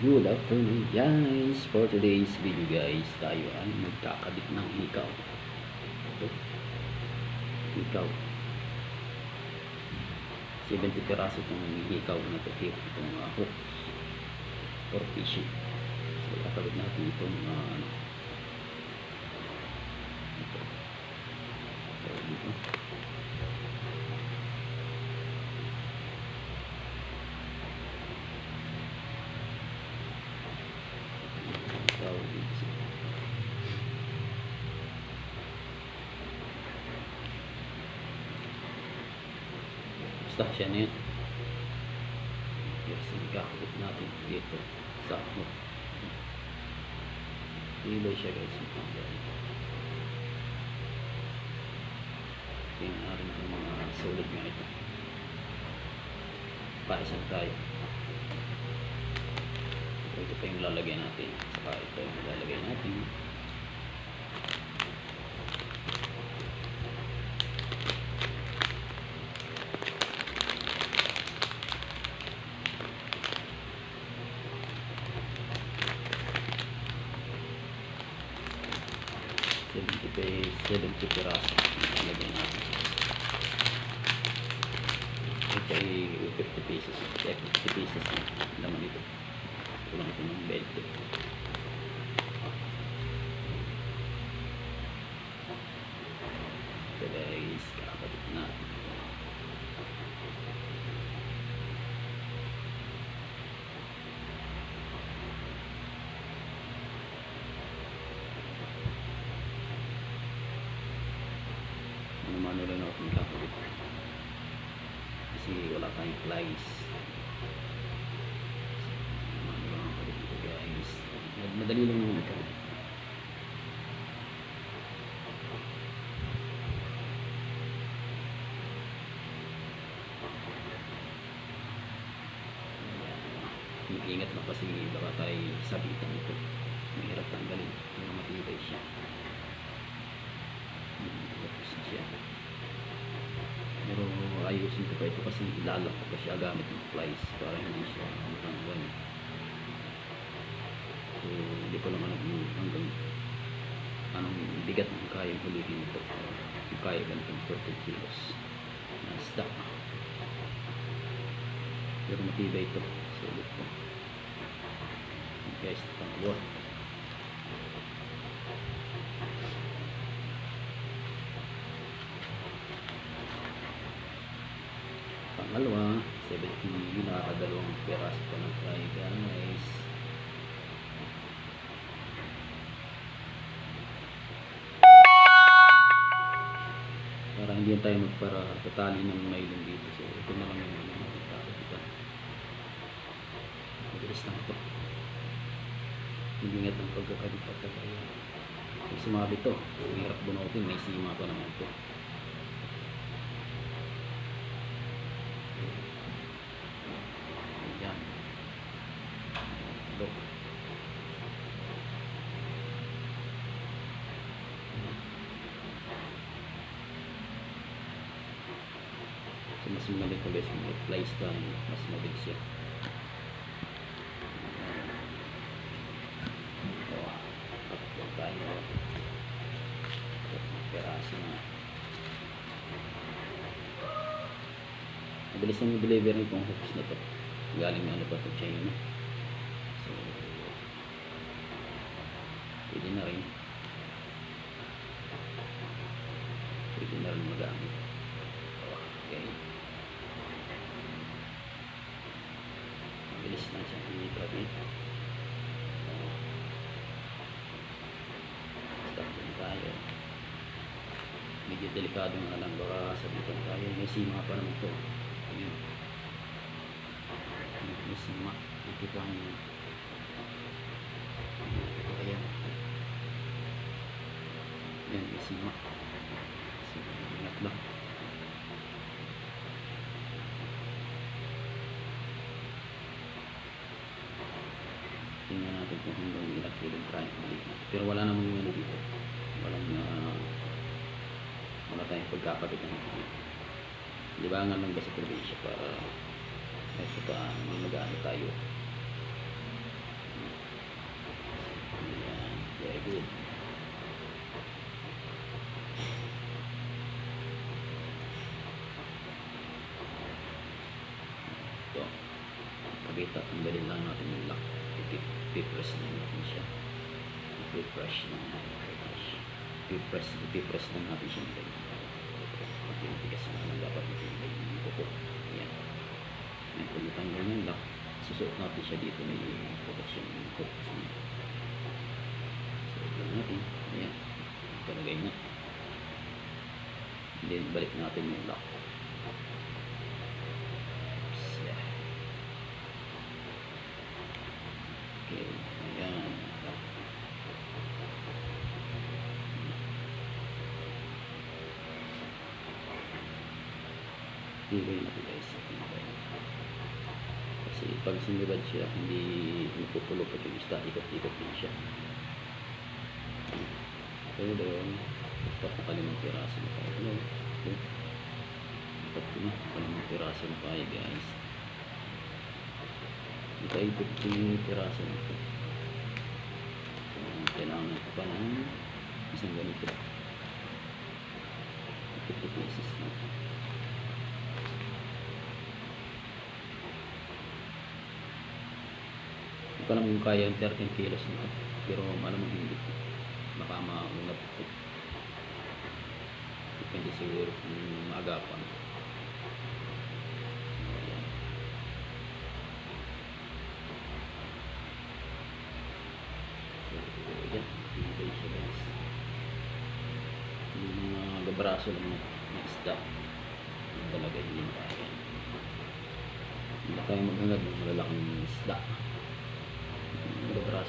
Good afternoon guys! For today's video guys, tayo ay magkakabit ng hikaw. Ito. Hikaw. 70 piraso itong hikaw na ito. Itong uh, hook. For fishing. So, kakabit natin itong uh, ano. Ito. Siya na yun. Yes, ikakabit natin dito sa hook. Pilay siya guys. Tingnan natin kung mga sulit nga ito. Paisan tayo. Ito pa yung lalagay natin. Saka ito yung lalagay natin. Seventy piraso. Lalagay natin. Ito ay 50 pieces. Eh, 50 pieces na laman ito. Kulang ito ng 20. Ito guys, kakabit natin. Ano man rin ako kakabit. Kasi wala tayong flies. Madali lang naman ito. Mag-ingat lang kasi baka tayo sabitan ito. Mahirap tanggalin. Mga matibay siya. Hmm, Tapos na siya. Pero ayusin ko pa ito kasi ilalak ko pa siya gamit ng flies para hindi siya matanggal. So, hindi ko naman hanggang anong bigat ng kayang hulihin ito. Kung kaya ganitong 40 kilos na isda. Pero matibay ito. Sulit po. Guys, pangalawa. Pangalawa, 70 nakakadalawang peraso pa ng fry guys. Para hindi tayo magpara tatali ng nylon dito. So, ito na lang yung ano kakapitan. Mabilis lang ito. Ingat ang pagkakabit at kaya. Pag sumabit to, hirap bunutin, may sima pa naman ito. Ayan. Ito. Na guys, kung may flies tayo, mas mabilis siya. Tatlo tayo. Peraso na. Mabilis ang deliver nitong hooks na to. Galing na ano pa to China. So, pwede na rin. Pwede na rin magamit. Okay. Mabilis lang siya i-kabit. Start din tayo. Medyo delikado nga lang baka sabitan tayo. May sima pa naman to. Ayun. May sima. Ikita mo yun. Ito ayan. Yan, may sima. Sima. Ingat lang. Tingnan natin kung hanggang ilang kilong try. Pero wala namang ano dito. Walang uh, tayong pagkakabit ng libangan ng basta probinsya para kahit pa paano mag tayo Good. Ito. Pakita, tanggalin lang natin yung lock. Ipi- Ipipress na natin siya. Ipipress na. Ipipress, ipipress na natin siya. Na naman dapat matibay yung kuko. Yan. Yan, pag natanggal yung lock, susuot natin siya dito may protection yung hook. Suot lang natin. Ayan. Talagay na. Then, balik natin yung lock. Tibay natin guys. Kasi pag sinibad siya, hindi napupulupot yung isda. Ikot-ikot din siya. Okay, doon. Dapat nakalimang piraso na tayo. Ano? Okay. Dapat na. Nakalimang piraso na tayo guys. Hindi tayo 50 piraso na ito. So, kailangan ko pa ng isang ganito. 50 pieces na. Hindi ko kung kaya yung 13 kilos nito. Pero malamang hindi. Baka maunap ko. Depende siguro kung maagapan. Ayan. So, ayan. Tibay siya guys. Yung mga gabraso lang ng isda. Talaga hindi kaya. Hindi tayo maghangad ng malalaking isda.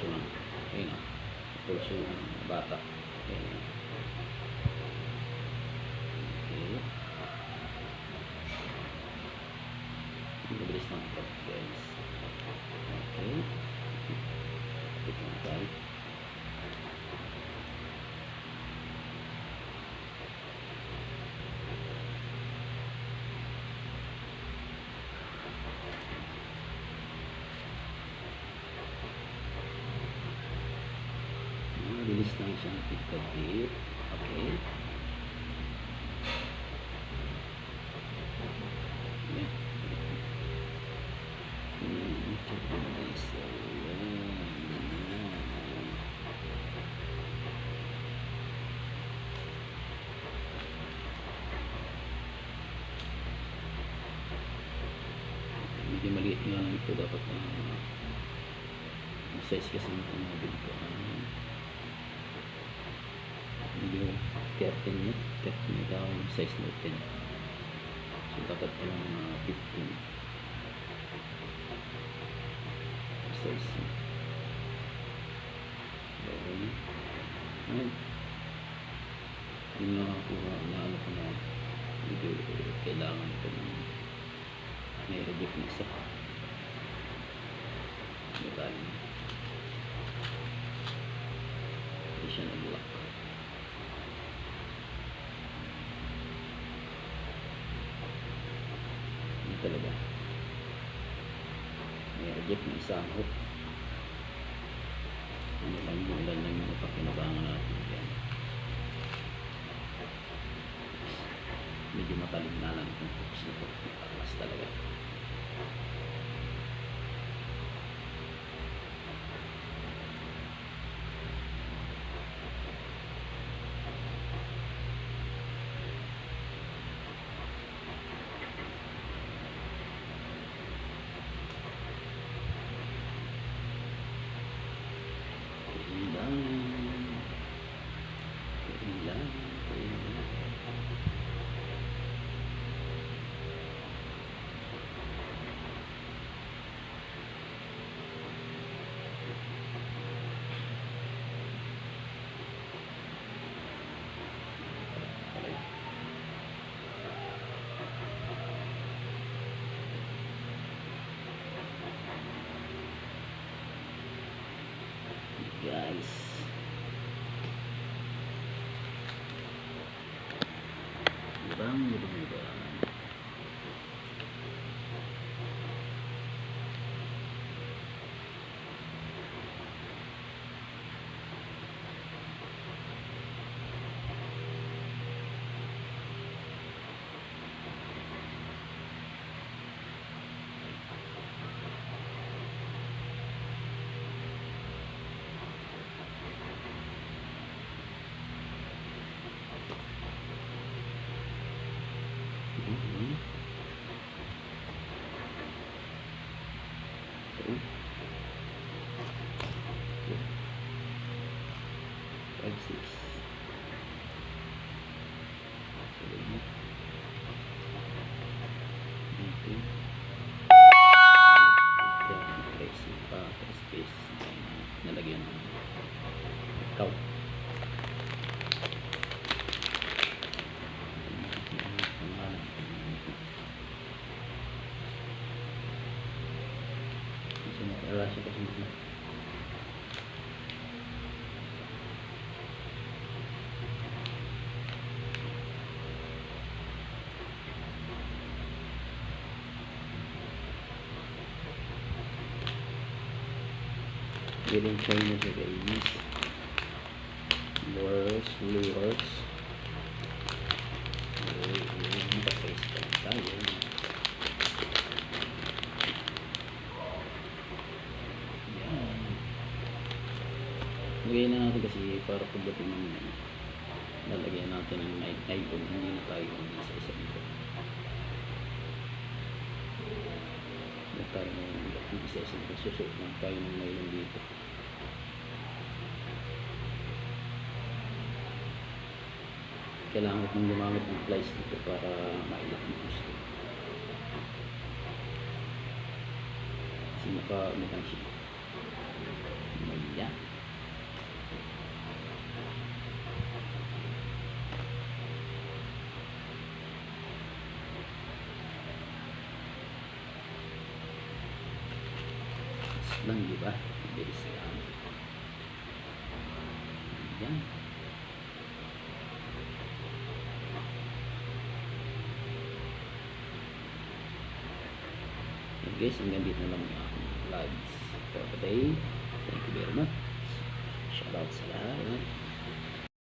Gabraso lang. Ayun na. Pulso ng bata. Ayun na. Okay. Mabilis lang ito guys. Okay. Kapit lang tayo. Mabilis lang siyang pagkabit. Okay. Yan. Hmm, check mo guys. Ayan. Ayan. Medyo maliit nga lang ito. Dapat na yung size kasi nito mga ko. 13 yun. 13 yun daw yung size natin. So dapat pa lang mga 15 size niya. Bawal na. Ayun. Yung nakakuha, naano ko na medyo kailangan ito ng may reject na isa. Metal. Hindi siya nag-lock. Talaga. May reject na isa ang hook. Ano lang yung ilan lang yung ipakinabangan natin yan. Medyo matalim na lang itong hooks na ito. Matalas talaga. தான் இருக்கு Nalagyan ikaw. Kasi nakarasya kasi dito. Willing try na siya guys. Lures, lures. Naka-face pa tayo. Yan. Lagay na natin kasi para pagdating ng ano, lalagyan natin ng night icon, hindi na tayo isa isa dito. Hindi tayo ng isa isa dito. Susuot lang tayo ng nylon dito. Kailangan kong gumamit ng plies dito para mailak mo gusto. Kasi naka, lang siya. Bilis lang, di ba? Lang. Ayan. Guys, hanggang dito na lang aking vlogs for today. Thank you very much. Shout out sa lahat.